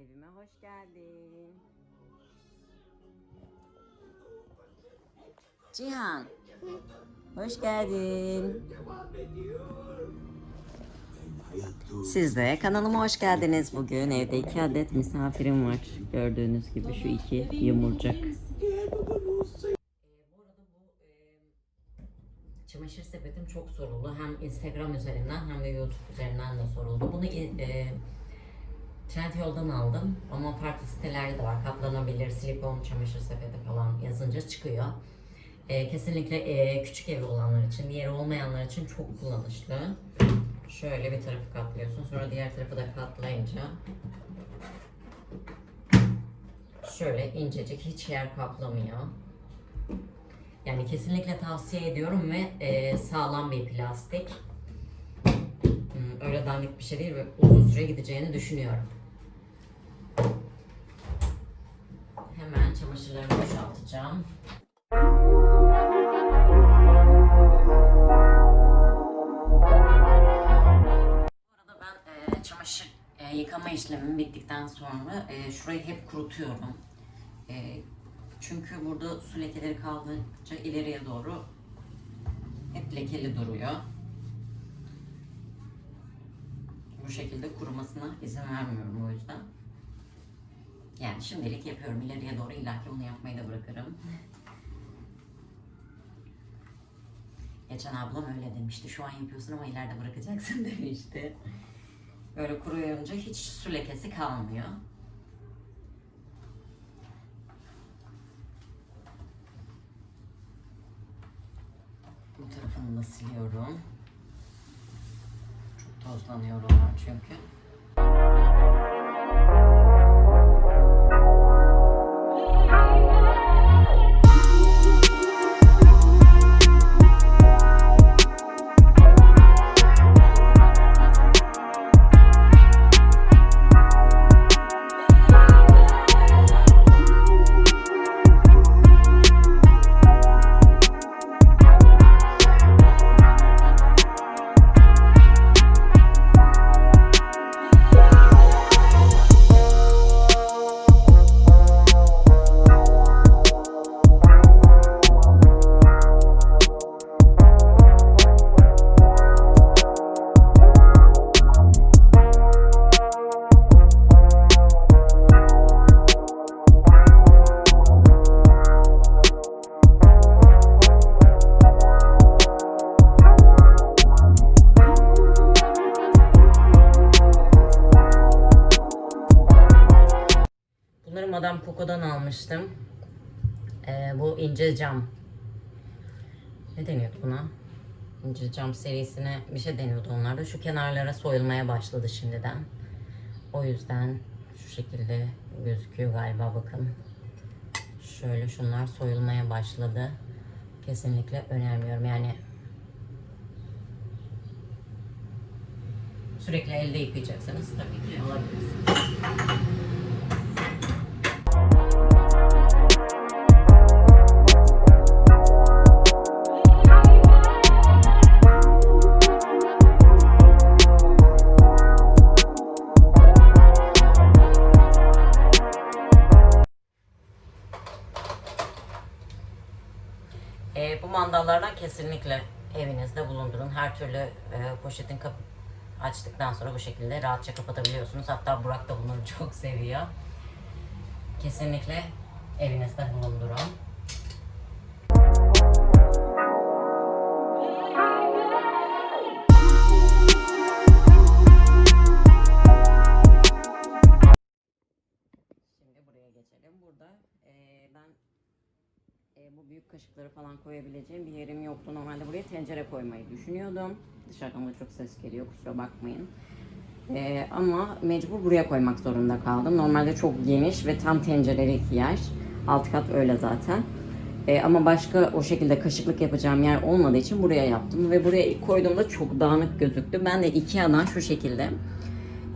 Evime hoş geldin. Cihan. Hoş geldin. Siz de kanalıma hoş geldiniz. Bugün evde iki adet misafirim var. Gördüğünüz gibi şu iki yumurcak. Çamaşır sepetim çok soruldu. Hem Instagram üzerinden hem de YouTube üzerinden de soruldu. Bunu e, Trendyol'dan aldım ama farklı sitelerde de var. Katlanabilir, silikon çamaşır sepeti falan yazınca çıkıyor. E, kesinlikle e, küçük evi olanlar için, yeri olmayanlar için çok kullanışlı. Şöyle bir tarafı katlıyorsun, sonra diğer tarafı da katlayınca şöyle incecik, hiç yer kaplamıyor. Yani kesinlikle tavsiye ediyorum ve e, sağlam bir plastik. Hmm, Öyle dandik bir şey değil ve uzun süre gideceğini düşünüyorum. Çamaşırlarımı boşaltacağım. Bu arada ben e, çamaşır e, yıkama işlemim bittikten sonra e, şurayı hep kurutuyorum. E, çünkü burada su lekeleri kaldıkça ileriye doğru hep lekeli duruyor. Bu şekilde kurumasına izin vermiyorum o yüzden. Yani şimdilik yapıyorum. İleriye doğru illaki onu yapmayı da bırakırım. Geçen ablam öyle demişti. Şu an yapıyorsun ama ileride bırakacaksın demişti. Böyle kuruyunca hiç su lekesi kalmıyor. Bu tarafını da siliyorum. Çok tozlanıyor onlar çünkü. Coco'dan almıştım. Ee, bu ince cam. Ne deniyordu buna? İnce cam serisine bir şey deniyordu onlarda. Şu kenarlara soyulmaya başladı şimdiden. O yüzden şu şekilde gözüküyor galiba bakın. Şöyle şunlar soyulmaya başladı. Kesinlikle önermiyorum yani. Sürekli elde yıkayacaksanız tabii ki alabilirsiniz. Türlü e, poşetin kap açtıktan sonra bu şekilde rahatça kapatabiliyorsunuz. Hatta Burak da bunları çok seviyor. Kesinlikle evinizde bulundurun. Tencere koymayı düşünüyordum. Dışarıdan da çok ses geliyor kusura bakmayın. E, ama mecbur buraya koymak zorunda kaldım. Normalde çok geniş ve tam tencerelik yer. Alt kat öyle zaten. E, ama başka o şekilde kaşıklık yapacağım yer olmadığı için buraya yaptım. Ve buraya ilk koyduğumda çok dağınık gözüktü. Ben de Ikea'dan şu şekilde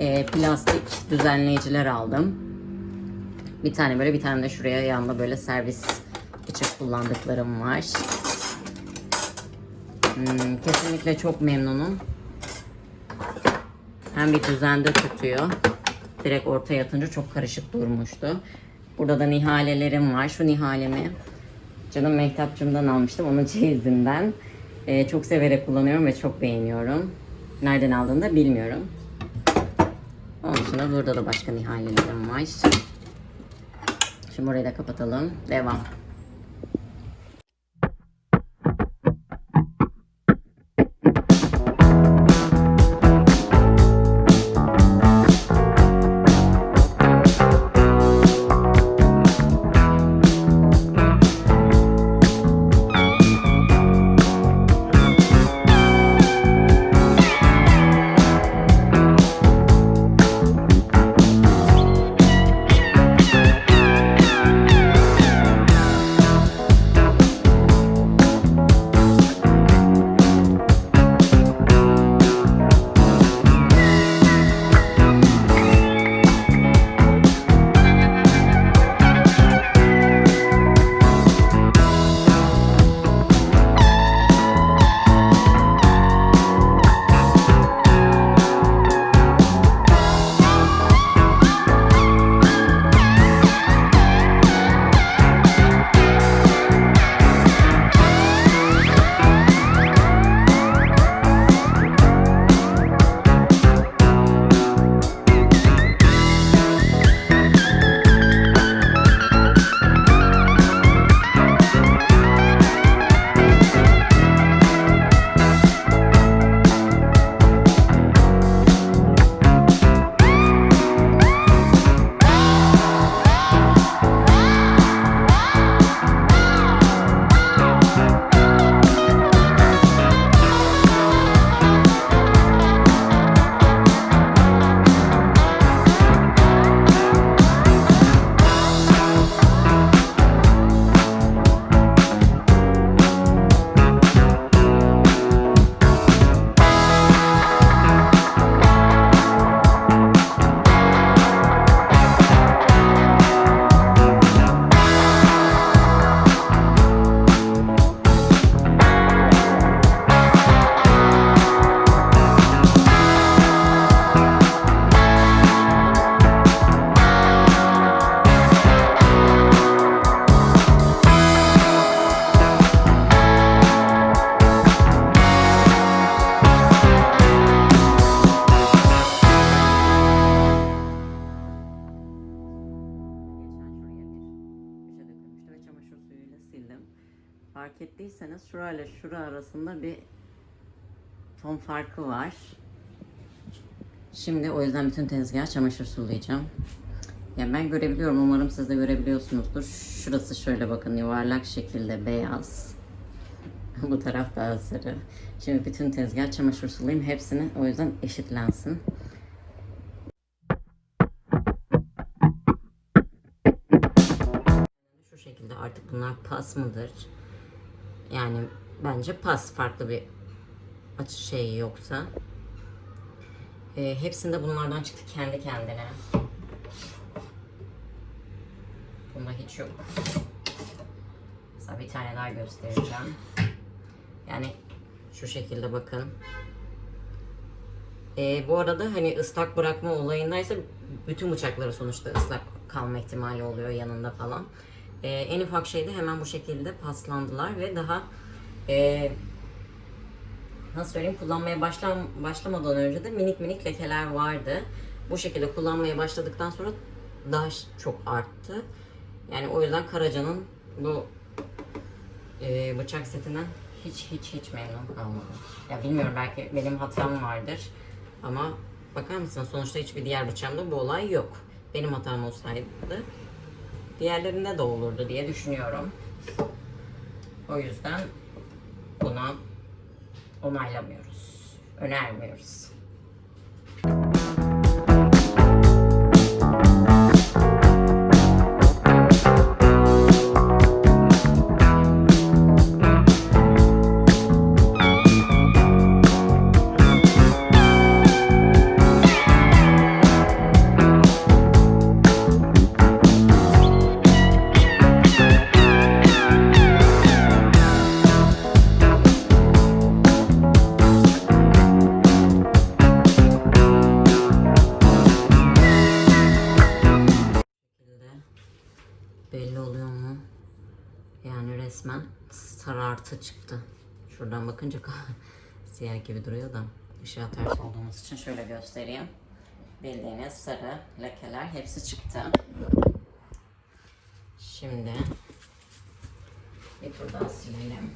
e, plastik düzenleyiciler aldım. Bir tane böyle bir tane de şuraya yanında böyle servis için kullandıklarım var. Hmm, kesinlikle çok memnunum. Hem bir düzende tutuyor. direkt ortaya atınca çok karışık durmuştu. Burada da nihalelerim var. Şu nihalemi canım Mehtapçım'dan almıştım. Onun çeyizinden. Ee, çok severek kullanıyorum ve çok beğeniyorum. Nereden aldığını da bilmiyorum. Onun dışında burada da başka nihalelerim var. Şimdi burayı da kapatalım. Devam. Şurayla şura arasında bir ton farkı var. Şimdi o yüzden bütün tezgahı çamaşır sulayacağım. Ya ben görebiliyorum. Umarım siz de görebiliyorsunuzdur. Şurası şöyle bakın yuvarlak şekilde beyaz. Bu taraf daha sarı. Şimdi bütün tezgah çamaşır sulayayım. Hepsini o yüzden eşitlensin. Şu şekilde artık bunlar pas mıdır? Yani bence pas farklı bir açı şeyi yoksa. Ee, hepsinde bunlardan çıktı kendi kendine. Bunda hiç yok. Mesela bir tane daha göstereceğim. Yani şu şekilde bakın. Ee, bu arada hani ıslak bırakma olayındaysa bütün bıçakları sonuçta ıslak kalma ihtimali oluyor yanında falan. Ee, en ufak şeyde hemen bu şekilde paslandılar ve daha e, nasıl söyleyeyim kullanmaya başlam başlamadan önce de minik minik lekeler vardı. Bu şekilde kullanmaya başladıktan sonra daha çok arttı. Yani o yüzden Karaca'nın bu e, bıçak setinden hiç hiç hiç memnun kalmadım. Ya bilmiyorum belki benim hatam vardır ama bakar mısın sonuçta hiçbir diğer bıçağımda bu olay yok. Benim hatam olsaydı diğerlerinde de olurdu diye düşünüyorum. O yüzden bunu onaylamıyoruz. Önermiyoruz. Bakınca siyah gibi duruyor da ışığa ters olduğumuz için şöyle göstereyim. Bildiğiniz sarı lekeler hepsi çıktı. Şimdi bir tur daha silelim.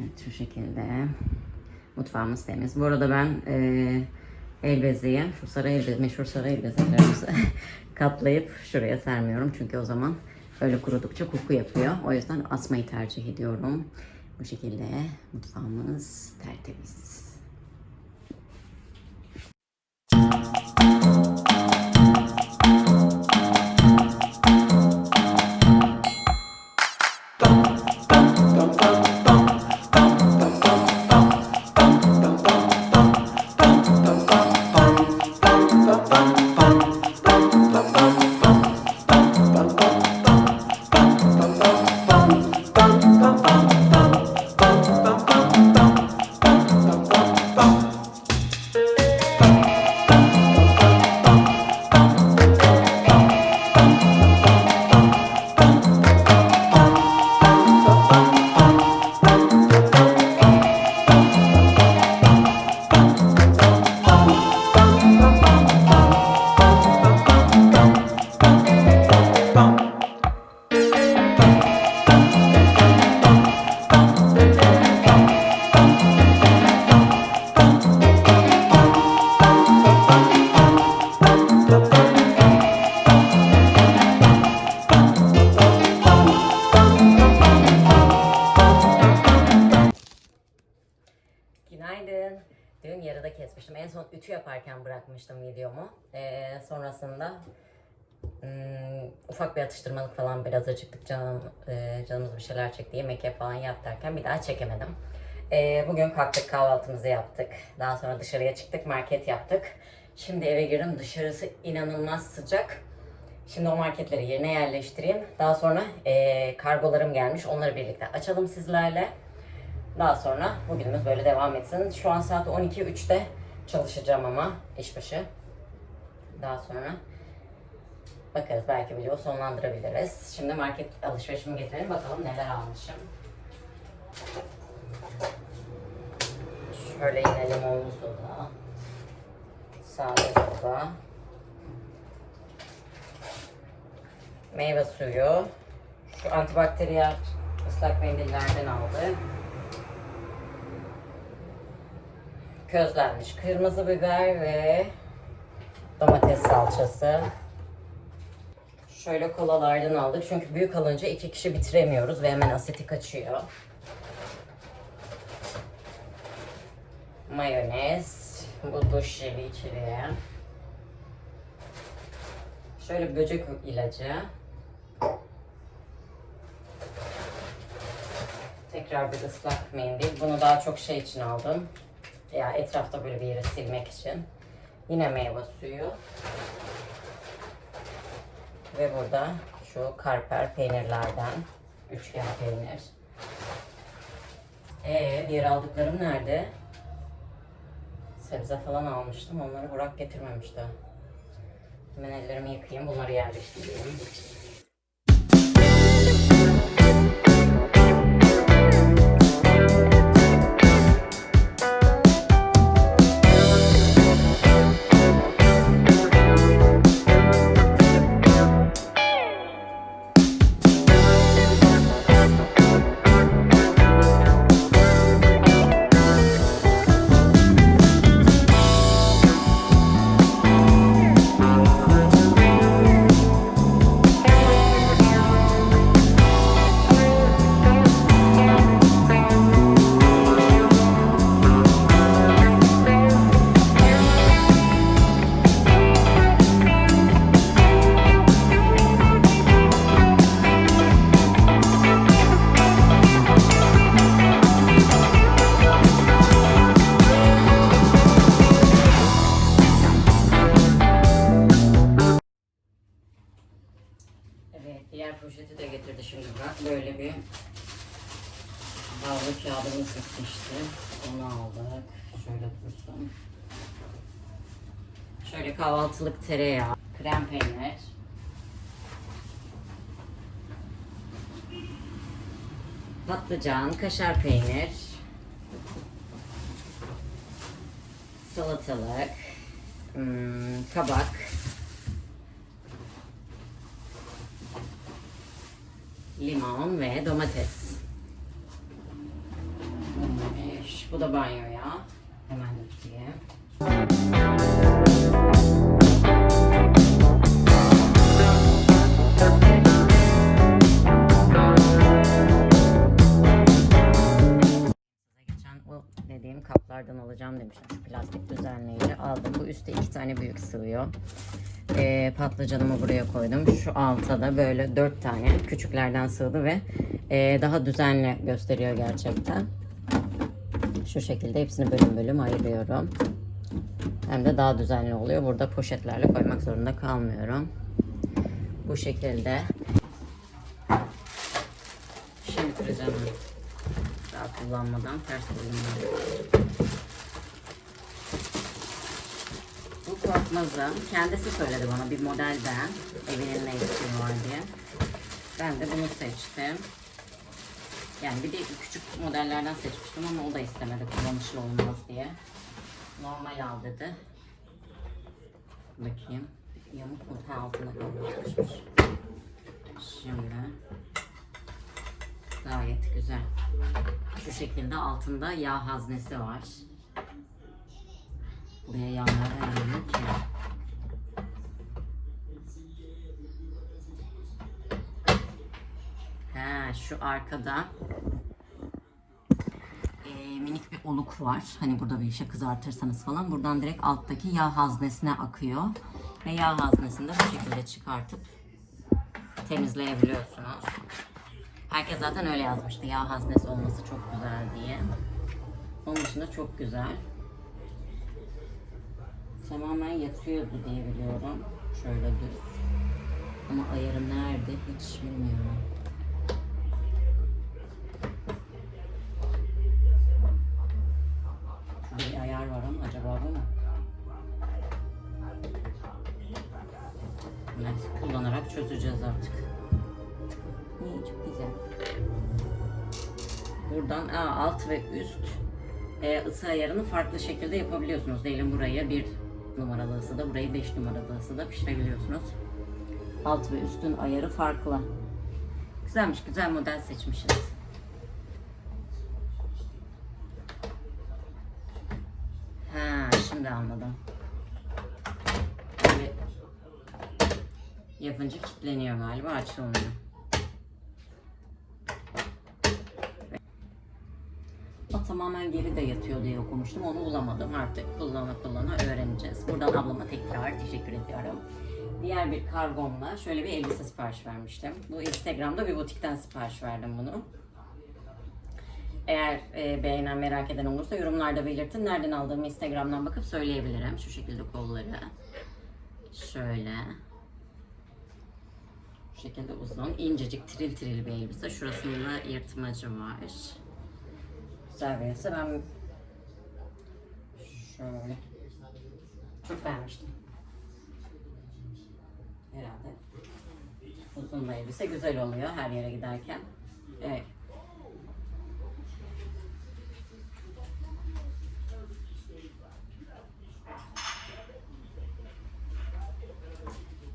Evet şu şekilde. Mutfağımız temiz. Bu arada ben ee, el beziyi, şu sarı el bezi, meşhur sarı el bezilerimizi katlayıp şuraya sermiyorum. Çünkü o zaman öyle kurudukça koku yapıyor. O yüzden asmayı tercih ediyorum. Bu şekilde mutfağımız tertemiz. Ütü yaparken bırakmıştım videomu. Ee, sonrasında hmm, ufak bir atıştırmalık falan biraz acıktık canım e, canımız bir şeyler çekti yemek yap falan yap derken bir daha çekemedim. Ee, bugün kalktık kahvaltımızı yaptık. Daha sonra dışarıya çıktık market yaptık. Şimdi eve girdim dışarısı inanılmaz sıcak. Şimdi o marketleri yerine yerleştireyim. Daha sonra e, kargolarım gelmiş. Onları birlikte açalım sizlerle. Daha sonra bugünümüz böyle devam etsin. Şu an saat 12.03'te çalışacağım ama işbaşı. Daha sonra bakarız belki video sonlandırabiliriz. Şimdi market alışverişimi getirelim bakalım neler almışım. Şöyle yine limonlu soda. Sade soda. Meyve suyu. Şu antibakteriyel ıslak mendillerden aldım. Közlenmiş kırmızı biber ve domates salçası. Şöyle kolalardan aldık çünkü büyük alınca iki kişi bitiremiyoruz ve hemen asiti kaçıyor. Mayonez, bu duş jeli içeriye. Şöyle böcek ilacı. Tekrar bir ıslak mendil. Bunu daha çok şey için aldım. Ya etrafta böyle bir yere silmek için. Yine meyve suyu. Ve burada şu karper peynirlerden. Üçgen peynir. Ee, diğer aldıklarım nerede? Sebze falan almıştım. Onları Burak getirmemişti. Hemen ellerimi yıkayayım. Bunları yerleştireyim. Tereyağı, krem peynir. Patlıcan, kaşar peynir. Salatalık, hmm, kabak, limon ve domates. Bu da banyoya. Hemen dökeyim. Alacağım demiştim. Şu plastik düzenleyici aldım. Bu üstte iki tane büyük sığıyor. Ee, patlıcanımı buraya koydum. Şu alta da böyle dört tane küçüklerden sığdı ve e, daha düzenli gösteriyor gerçekten. Şu şekilde hepsini bölüm bölüm ayırıyorum. Hem de daha düzenli oluyor. Burada poşetlerle koymak zorunda kalmıyorum. Bu şekilde. Şimdi kıracağım. Daha kullanmadan ters koyayım. Korkmazım. Kendisi söyledi bana bir modelden. Evinin ne istiyor var diye. Ben de bunu seçtim. Yani bir de küçük modellerden seçmiştim ama o da istemedi kullanışlı olmaz diye. Normal al dedi. Bakayım. Yamuk mu? Ha altına kalmışmış. Şimdi gayet güzel. Şu şekilde altında yağ haznesi var. Buraya yağlar ayırıyor ki. Ha, şu arkada e, minik bir oluk var. Hani burada bir şey kızartırsanız falan buradan direkt alttaki yağ haznesine akıyor. Ve yağ haznesini de bu şekilde çıkartıp temizleyebiliyorsunuz. Herkes zaten öyle yazmıştı. Yağ haznesi olması çok güzel diye. Onun dışında çok güzel. Tamamen yatıyordu diye biliyorum. Şöyle düz. Ama ayarı nerede hiç bilmiyorum. Bir ayar var ama acaba bu mu? Neyse kullanarak çözeceğiz artık. İyi çok güzel. Buradan aa, alt ve üst e, ısı ayarını farklı şekilde yapabiliyorsunuz. Diyelim buraya bir numaralı ısıda, burayı 5 numaralı ısıda pişirebiliyorsunuz. Alt ve üstün ayarı farklı. Güzelmiş, güzel model seçmişiz. Ha, şimdi anladım. Yapınca kilitleniyor galiba, açılmıyor. O tamamen geri de yatıyor diye okumuştum. Onu bulamadım. Artık kullana kullana öğreneceğiz. Buradan ablama tekrar teşekkür ediyorum. Diğer bir kargomla şöyle bir elbise sipariş vermiştim. Bu Instagram'da bir butikten sipariş verdim bunu. Eğer e, beğenen merak eden olursa yorumlarda belirtin. Nereden aldığımı Instagram'dan bakıp söyleyebilirim. Şu şekilde kolları. Şöyle. Şu şekilde uzun, incecik, tril tril bir elbise. Şurasında yırtmacı var. Güzel elbise. Ben şöyle çok beğenmiştim. Herhalde. Uzun elbise güzel oluyor her yere giderken. Evet.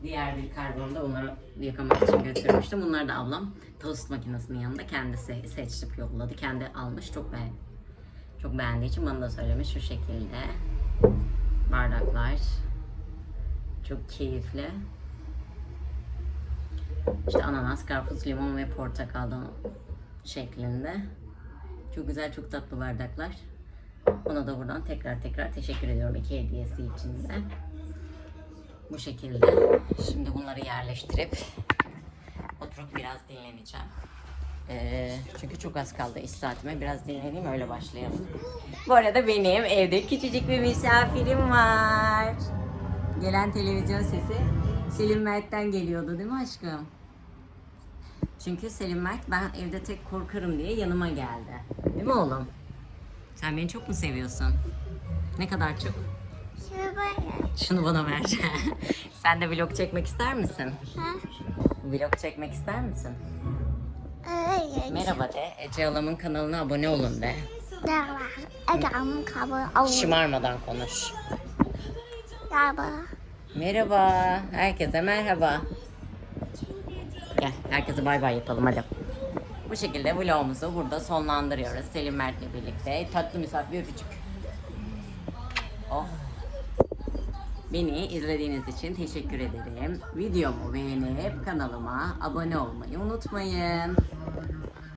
Diğer bir karbonda onları yıkamak için götürmüştüm. Bunlar da ablam tost makinesinin yanında kendisi seçip yolladı. Kendi almış. Çok beğen çok beğendiği için bana da söylemiş şu şekilde. Bardaklar. Çok keyifli. İşte ananas, karpuz, limon ve portakaldan şeklinde. Çok güzel, çok tatlı bardaklar. Ona da buradan tekrar tekrar teşekkür ediyorum iki hediyesi için de. Bu şekilde. Şimdi bunları yerleştirip oturup biraz dinleneceğim. Ee, çünkü çok az kaldı iş saatime. Biraz dinleneyim öyle başlayalım. Bu arada benim evde küçücük bir misafirim var. Gelen televizyon sesi Selim Mert'ten geliyordu değil mi aşkım? Çünkü Selim Mert ben evde tek korkarım diye yanıma geldi. Değil mi oğlum? Sen beni çok mu seviyorsun? Ne kadar çok? Şöyle böyle. Şunu bana ver. Sen de vlog çekmek ister misin? Ha? Vlog çekmek ister misin? Öyle. Merhaba de. Ece Halam'ın kanalına abone olun de. Merhaba. Adamın kabı avur. Şımarmadan konuş. Merhaba. Merhaba. Herkese merhaba. Gel herkese bay bay yapalım hadi. Bu şekilde vlogumuzu burada sonlandırıyoruz. Selim Mert'le birlikte. Tatlı misafir öpücük. Beni izlediğiniz için teşekkür ederim. Videomu beğenip kanalıma abone olmayı unutmayın.